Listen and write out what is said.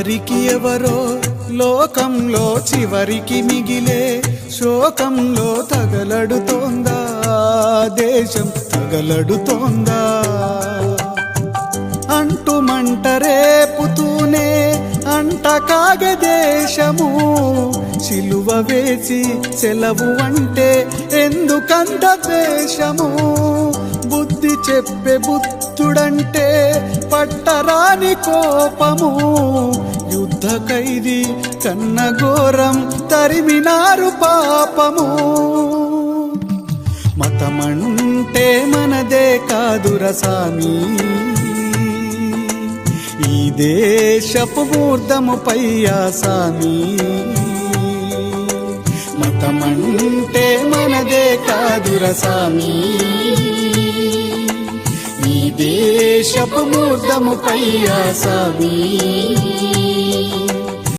ఎవరికి ఎవరో లోకంలో చివరికి మిగిలే శోకంలో తగలడుతోందా దేశం తగలడుతోందా? అంటు మంట రేపుతూనే అంట కాగ దేశము సిలువ వేసి సెలవు అంటే ఎందుకంత ద్వేషము? బుద్ధి చెప్పే బుద్ధుడంటే పట్టరాని కోపము. యుద్ధ ఖైదీ కన్న ఘోరం తరిమినారు పాపము. మతమంటే మనదే కాదుర సామి. ఈ దేశపు మూర్ధము పయ్యాసామి మతమంటే మనదే కాదుర సామి. ఈ దేశపు మూర్ధము పయ్యాసామి